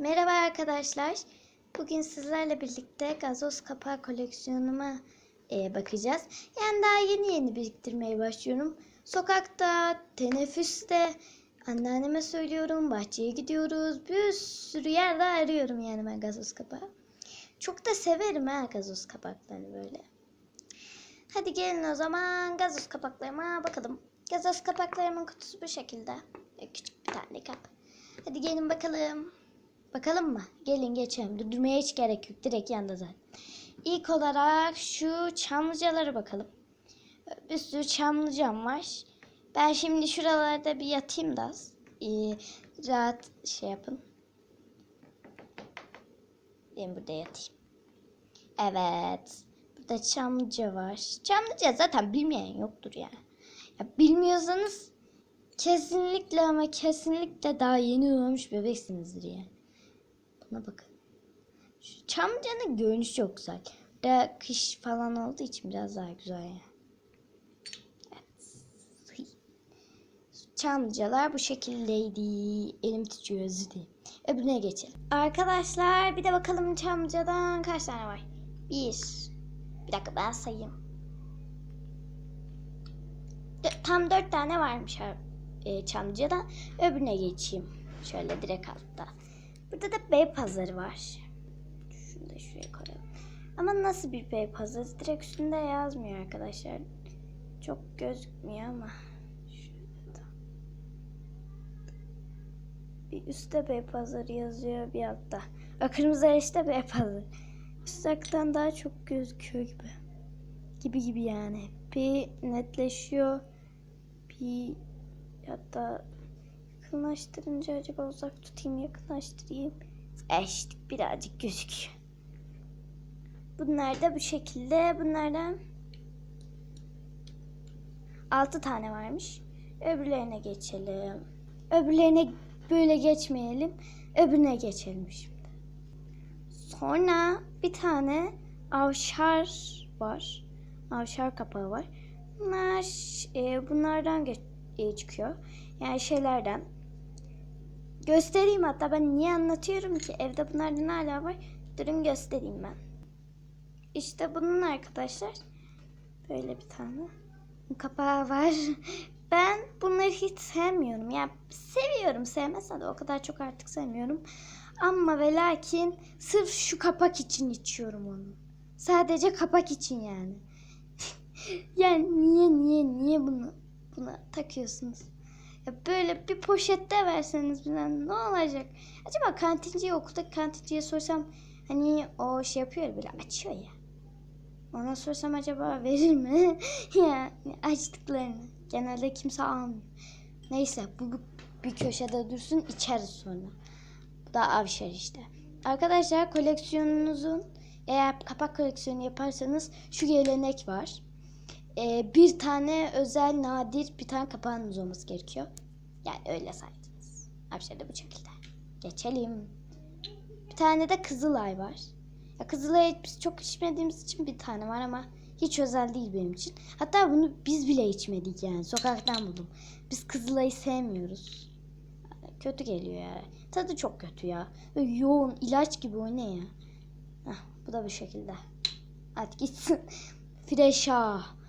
Merhaba arkadaşlar. Bugün sizlerle birlikte gazoz kapağı koleksiyonuma e, bakacağız. Yani daha yeni yeni biriktirmeye başlıyorum. Sokakta, teneffüste, anneanneme söylüyorum, bahçeye gidiyoruz. Bir sürü yerde arıyorum yani ben gazoz kapağı. Çok da severim ha gazoz kapaklarını böyle. Hadi gelin o zaman gazoz kapaklarıma bakalım. Gazoz kapaklarımın kutusu bu şekilde. Küçük bir tane kap. Hadi gelin bakalım. Bakalım mı? Gelin geçelim. Durdurmaya hiç gerek yok. Direkt yanda zaten. İlk olarak şu çamlıcalara bakalım. Bir sürü çamlıcam var. Ben şimdi şuralarda bir yatayım da. Ee, rahat şey yapın. Ben burada yatayım. Evet. Burada çamlıca var. Çamlıca zaten bilmeyen yoktur yani. Ya bilmiyorsanız kesinlikle ama kesinlikle daha yeni doğmuş bebeksinizdir yani. Buna bakın. Şu çamlıcanın görünüşü çok güzel. Burada kış falan olduğu için biraz daha güzel yani. Evet. Hıy. Çamlıcalar bu şekildeydi. Elim titriyor özür dilerim. Öbürüne geçelim. Arkadaşlar bir de bakalım çamlıcadan kaç tane var? Bir. Bir dakika ben sayayım. Dö- Tam dört tane varmış e, Çamlıca'da. Öbürüne geçeyim. Şöyle direkt altta. Burada da bey pazarı var. Şunu da şuraya koyalım. Ama nasıl bir bey pazarı? Direkt üstünde yazmıyor arkadaşlar. Çok gözükmüyor ama. Şurada. Bir üstte bey pazarı yazıyor bir altta. O kırmızı işte bey pazarı. Uzaktan daha çok gözüküyor gibi. Gibi gibi yani. Bir netleşiyor. Bir hatta yakınlaştırınca acaba uzak tutayım yakınlaştırayım. E işte birazcık gözüküyor. Bunlar da bu şekilde. Bunlardan 6 tane varmış. Öbürlerine geçelim. Öbürlerine böyle geçmeyelim. Öbürüne geçelim şimdi. Sonra bir tane avşar var. Avşar kapağı var. Bunlar e, bunlardan geç- e, çıkıyor. Yani şeylerden. Göstereyim hatta ben niye anlatıyorum ki? Evde bunlardan hala var. Durun göstereyim ben. İşte bunun arkadaşlar. Böyle bir tane kapağı var. Ben bunları hiç sevmiyorum. Yani seviyorum. Sevmesem de o kadar çok artık sevmiyorum. Ama ve lakin sırf şu kapak için içiyorum onu. Sadece kapak için yani. yani niye niye niye bunu buna takıyorsunuz? Ya böyle bir poşette verseniz bize ne olacak? Acaba kantinciye okuldaki kantinciye sorsam hani o şey yapıyor ya, böyle açıyor ya. Ona sorsam acaba verir mi? ya açtıklarını. Genelde kimse almıyor. Neyse bu bir köşede dursun içeriz sonra. Bu da avşar işte. Arkadaşlar koleksiyonunuzun eğer kapak koleksiyonu yaparsanız şu gelenek var. Ee, bir tane özel nadir bir tane kapağınız olması gerekiyor. Yani öyle saydınız. Avşar da bu şekilde. Geçelim. Bir tane de Kızılay var. Ya Kızılay'ı biz çok içmediğimiz için bir tane var ama hiç özel değil benim için. Hatta bunu biz bile içmedik yani. Sokaktan buldum. Biz Kızılay'ı sevmiyoruz. Kötü geliyor ya. Tadı çok kötü ya. Böyle yoğun ilaç gibi o ne ya. Heh, bu da bu şekilde. Hadi gitsin. Freşa.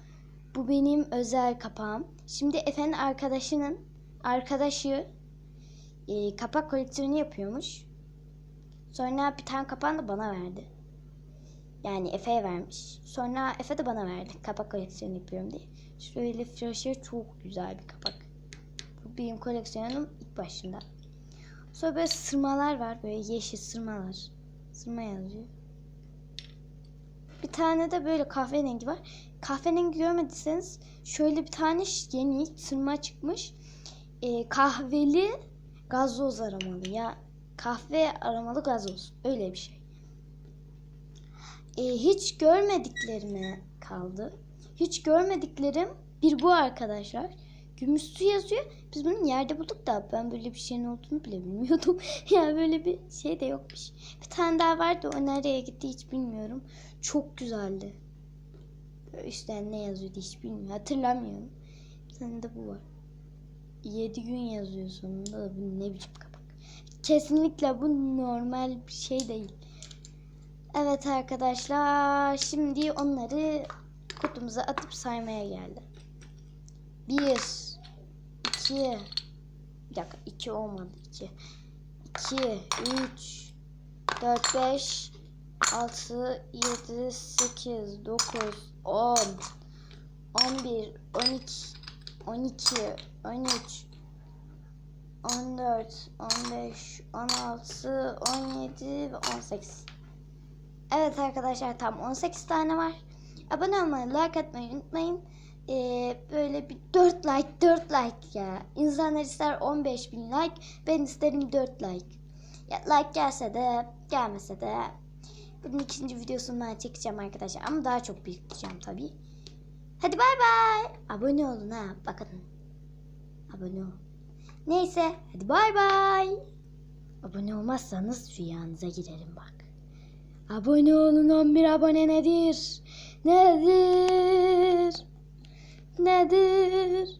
Bu benim özel kapağım. Şimdi efendim arkadaşının arkadaşı e, kapak koleksiyonu yapıyormuş. Sonra bir tane kapağını da bana verdi. Yani Efe'ye vermiş. Sonra Efe de bana verdi. Kapak koleksiyonu yapıyorum diye. Şöyle Frosher çok güzel bir kapak. Bu benim koleksiyonum ilk başında. Sonra böyle sırmalar var. Böyle yeşil sırmalar. Sırma yazıyor. Bir tane de böyle kahverengi var. Kahverengi görmediyseniz şöyle bir tane yeni sırma çıkmış. Ee, kahveli gazoz aromalı. Ya kahve aromalı gazoz. Öyle bir şey. Ee, hiç görmediklerime kaldı. Hiç görmediklerim bir bu arkadaşlar. Gümüş su yazıyor. Biz bunu yerde bulduk da ben böyle bir şeyin olduğunu bile bilmiyordum. yani böyle bir şey de yokmuş. Bir tane daha vardı o nereye gitti hiç bilmiyorum. Çok güzeldi. İşte ne yazıyordu hiç bilmiyorum. Hatırlamıyorum. Bir tane de bu var. 7 gün yazıyor sonunda da bu ne biçim kapak. kesinlikle bu normal bir şey değil. Evet arkadaşlar şimdi onları kutumuza atıp saymaya geldi. Bir, iki, bir dakika iki olmadı iki. İki, üç, dört, beş, altı, yedi, sekiz, dokuz, on, on bir, on iki, on iki, on üç, 14, 15, 16, 17 ve 18. Evet arkadaşlar tam 18 tane var. Abone olmayı, like atmayı unutmayın. Ee, böyle bir 4 like, 4 like ya. İnsanlar ister 15 bin like, ben isterim 4 like. Ya like gelse de, gelmese de bunun ikinci videosunu ben çekeceğim arkadaşlar. Ama daha çok biriktireceğim tabii. Hadi bay bay. Abone olun ha. Bakın. Abone ol. Neyse hadi bay bay. Abone olmazsanız rüyanıza girerim bak. Abone olun 11 abone nedir? Nedir? Nedir?